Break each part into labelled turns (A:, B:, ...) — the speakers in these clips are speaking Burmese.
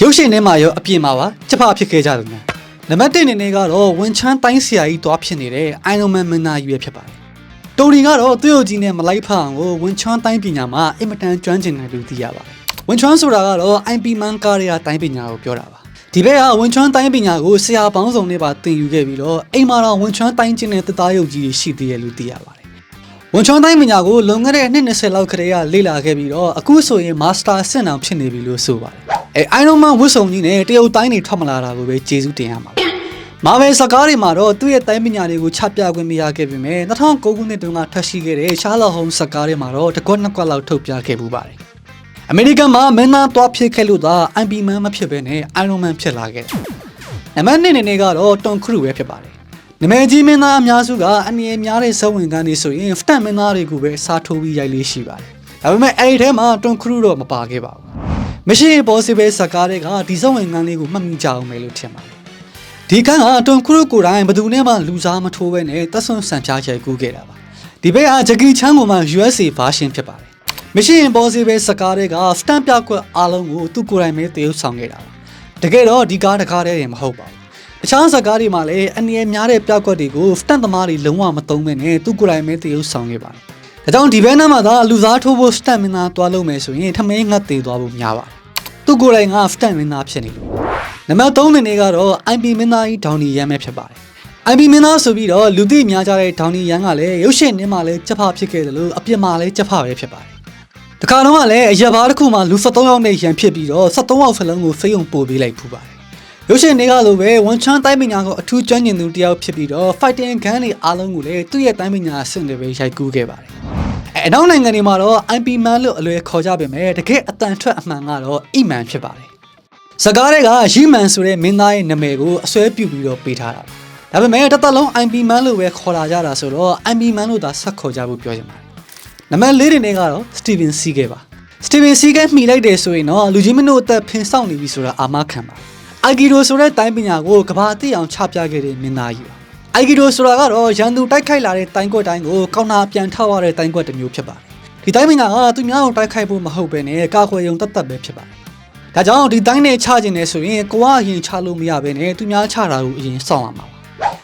A: ရုပ်ရှင်ထဲမှာရောအပြင်မှာပါချက်ဖဖြစ်ခဲ့ကြတယ်များနံပါတ်1အနေနဲ့ကတော့ဝန်ချမ်းတိုင်းဆရာကြီးတွားဖြစ်နေတဲ့ Iron Man မင်းသားကြီးပဲဖြစ်ပါတယ်တိုရီကတော့သူ့ရုပ်ကြီးနဲ့မလိုက်ဖအောင်ကိုဝန်ချမ်းတိုင်းပညာမှာအင်မတန်ကျွမ်းကျင်တယ်လို့သိရပါတယ်ဝန်ချမ်းဆိုတာကတော့ IP Man ကားရဲ့တိုင်းပညာကိုပြောတာပါဒီဘက်ကဝန်ချမ်းတိုင်းပညာကိုဆရာပေါင်းစုံနဲ့ပါသင်ယူခဲ့ပြီးတော့အိမ်မှာတော့ဝန်ချမ်းတိုင်းကျင်းတဲ့တသားရုပ်ကြီးရှိသေးတယ်လို့သိရပါတယ်ဝန်ချမ်းတိုင်းပညာကိုလွန်ခဲ့တဲ့နှစ်20လောက်ခရေကလေ့လာခဲ့ပြီးတော့အခုဆိုရင် Master ဆင့်အောင်ဖြစ်နေပြီလို့ဆိုပါတယ် အဲ Iron Man ဝတ်စုံကြီးနဲ့တရုတ်တိုင်းတွေထွက်မလာတာကိုပဲကျေးဇူးတင်ရမှာပါမာဗယ်စကားတွေမှာတော့သူ့ရဲ့တိုင်းပညာတွေကိုချပြခွင့်မရခဲ့ပေမဲ့2009ခုနှစ်တုန်းကထွက်ရှိခဲ့တဲ့ရှားလော့ဟုံးစကားတွေမှာတော့တစ်ကွက်နှစ်ကွက်လောက်ထုတ်ပြခဲ့ပူပါတယ်။အမေရိကန်မှာမင်းသားတွားဖြစ်ခဲ့လို့သာ IP Man မဖြစ်ဘဲနဲ့ Iron Man ဖြစ်လာခဲ့တယ်။နံပါတ်2အနေနဲ့ကတော့တွန်ခရူပဲဖြစ်ပါတယ်။နမဲကြီးမင်းသားအများစုကအနည်းများတဲ့ဇဝင်ကန်းတွေဆိုရင်ဖတန်မင်းသားတွေကိုပဲစားထိုးပြီးရိုက်လေးရှိပါတယ်။ဒါပေမဲ့အဲ့ဒီထဲမှာတွန်ခရူတော့မပါခဲ့ပါဘူး။ Mission Impossible စကားတွေကဒီဇဝင်ကန်းလေးကိုမှတ်မိကြအောင်မယ်လို့ထင်ပါတယ်။ဒီကန်းကတွန်ခရုကိုယ်တိုင်ဘယ်သူနဲ့မှလူစားမထိုးဘဲနဲ့တက်ဆွန်ဆန်ပြားချက်ကူးခဲ့တာပါဒီဘက်ကဂျကီချန်ကိုမှ USA version ဖြစ်ပါတယ် Mission Impossible စကားတွေက stamp ပြကွက်အားလုံးကိုသူကိုယ်တိုင်ပဲတည်ယူဆောင်ခဲ့တာပါတကယ်တော့ဒီကားတကားတည်းမဟုတ်ပါဘူးတခြားစကားတွေမှာလည်းအနေအများတဲ့ပြကွက်တွေကို stamp သမားတွေလုံးဝမသုံးဘဲနဲ့သူကိုယ်တိုင်ပဲတည်ယူဆောင်ခဲ့ပါတယ် ဒါကြောင့်ဒီဘက်နားမှာသာလူစားထိုးဖို့ stamp မင်းသားတွားလို့မယ်ဆိုရင်ထမင်းငတ်သေးသွားဖို့များပါတယ်သူကိုယ်တိုင်က stamp မင်းသားဖြစ်နေလို့နံပါတ်3အနေနဲ့ကတော့ IP မင်းသားကြီးဒေါင်နီရန်ပဲဖြစ်ပါတယ်။ IP မင်းသားဆိုပြီးတော့လူသိများကြတဲ့ဒေါင်နီရန်ကလည်းရုပ်ရှင်ထဲမှာလည်းကြက်ဖဖြစ်ခဲ့တယ်လို့အပြင်မှာလည်းကြက်ဖပဲဖြစ်ပါတယ်။တခါတော့ကလည်းအရက်ဘားတစ်ခုမှာလူ73ယောက်နဲ့ရန်ဖြစ်ပြီးတော့73ယောက်စလုံးကိုဖိတ်ုံပို့ပေးလိုက်ဖူးပါတယ်။ရုပ်ရှင်တွေကလိုပဲဝန်ချမ်းတိုင်းပညာကိုအထူးကျွမ်းကျင်သူတစ်ယောက်ဖြစ်ပြီးတော့ fighting gun တွေအားလုံးကိုလည်းသူ့ရဲ့တိုင်းပညာအဆင့်တွေပဲရိုက်ကူးခဲ့ပါတယ်။ အဲအနောက်နိုင်ငံတွေမှာတော့ IP man လို့အလွယ်ခေါ်ကြပေမဲ့တကယ်အတန်ထွက်အမှန်ကတော့ E-man ဖြစ်ပါတယ်။စကားတွေကရီမန်ဆိုတဲ့မင်းသားရဲ့နာမည်ကိုအစွဲပြုပြီးတော့ပေးထားတာ။ဒါပေမဲ့တစ်သက်လုံး IP man လို့ပဲခေါ်လာကြတာဆိုတော့ IP man လို့သာဆက်ခေါ်ကြဖို့ပြောချင်ပါတယ်။နံပါတ်၄တွေနဲ့ကတော့ Steven Seagal ပါ။ Steven Seagal မှီလိုက်တယ်ဆိုရင်တော့လူကြီးမင်းတို့အသက်ဖင်ဆောင်နေပြီဆိုတာအာမခံပါ။ Aikido ဆိုတဲ့တိုင်းပညာကိုကဘာသိအောင်ချပြခဲ့တဲ့မင်းသားကြီးပါ။ Aikido ဆိုတာကတော့ရန်သူတိုက်ခိုက်လာတဲ့တိုင်းကွက်တိုင်းကိုကောင်းတာပြန်ထောက်ရတဲ့တိုင်းကွက်တစ်မျိုးဖြစ်ပါတယ်။ဒီတိုင်းပညာကသူများကိုတိုက်ခိုက်ဖို့မဟုတ်ဘဲနဲ့ကာကွယ်ရုံတတ်တတ်ပဲဖြစ်ပါတယ်။ဒါကြောင့်ဒီတိုင်းနဲ့ချခြင်းနဲ့ဆိုရင်ကိုကအရင်ချလို့မရဘဲနဲ့သူများချတာကိုအရင်စောင့်ရမှာပါ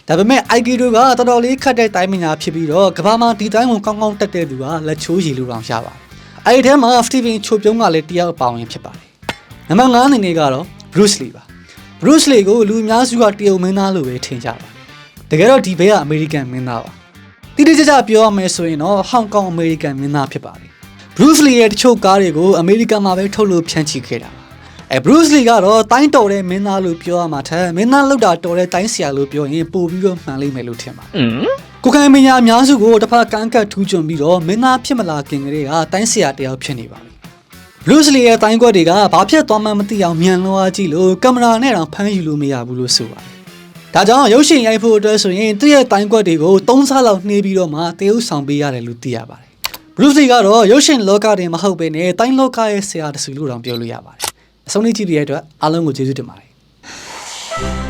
A: ဒါပေမဲ့ Aikido ကတော်တော်လေးခတ်တဲ့တိုင်းပညာဖြစ်ပြီးတော့ကဘာမှာဒီတိုင်းကိုကောင်းကောင်းတက်တဲ့သူကလက်ချိုးရည်လို့တောင်ရပါတယ်အဲ့ဒီထဲမှာ Steven ချိုပြုံးကလည်းတယောက်အပါဝင်ဖြစ်ပါတယ်နံပါတ်9အနေနဲ့ကတော့ Bruce Lee ပါ Bruce Lee ကိုလူအများစုကတရုတ်မင်းသားလို့ပဲထင်ကြပါတယ် တကယ်တော့ဒီဘက်ကအမေရိကန်မင်းသားပါတိတိကျကျပြောရမယ်ဆိုရင်တော့ဟောင်ကောင်အမေရိကန်မင်းသားဖြစ်ပါတယ် Bruce Lee ရဲ့တချို့ကားတွေကိုအမေရိကန်မှာပဲထုတ်လို့ဖြန့်ချိခဲ့တာပါအဲ Bruce Lee ကတော့တိုင်းတော်တဲ့မင်းသားလို့ပြောရမှာထက်မင်းသားလောက်တာတော်တဲ့တိုင်းဆရာလို့ပြောရင်ပို့ပြီးတော့မှန်လိမ့်မယ်လို့ထင်ပါတယ်။ကိုခိုင်မညာအများစုကိုတစ်ဖက်ကန်းကတ်ထူးချွန်ပြီးတော့မင်းသားဖြစ်မလာခင်ကလေးကတိုင်းဆရာတယောက်ဖြစ်နေပါပြီ။ Bruce Lee ရဲ့တိုင်းကွက်တွေကဘာဖြစ်သွားမှန်းမသိအောင်မြန်လွှားကြည့်လို့ကင်မရာနဲ့တော့ဖမ်းယူလို့မရဘူးလို့ဆိုပါတယ်။ ဒါကြောင့်ရုပ်ရှင်ရိုက်ဖို့အတွက်ဆိုရင်သူ့ရဲ့တိုင်းကွက်တွေကို၃ဆလောက်နှေးပြီးတော့မှတရုပ်ဆောင်ပေးရတယ်လို့သိရပါတယ်။ Bruce Lee ကတော့ရုပ်ရှင်လောကတင်မဟုတ်ဘဲနဲ့တိုင်းလောကရဲ့ဆရာတဆူလို့တောင်ပြောလို့ရပါတယ်။အဆုံးလေးကြည့်ပြတဲ့အတွက်အားလုံးကိုကျေးဇူးတင်ပါတယ်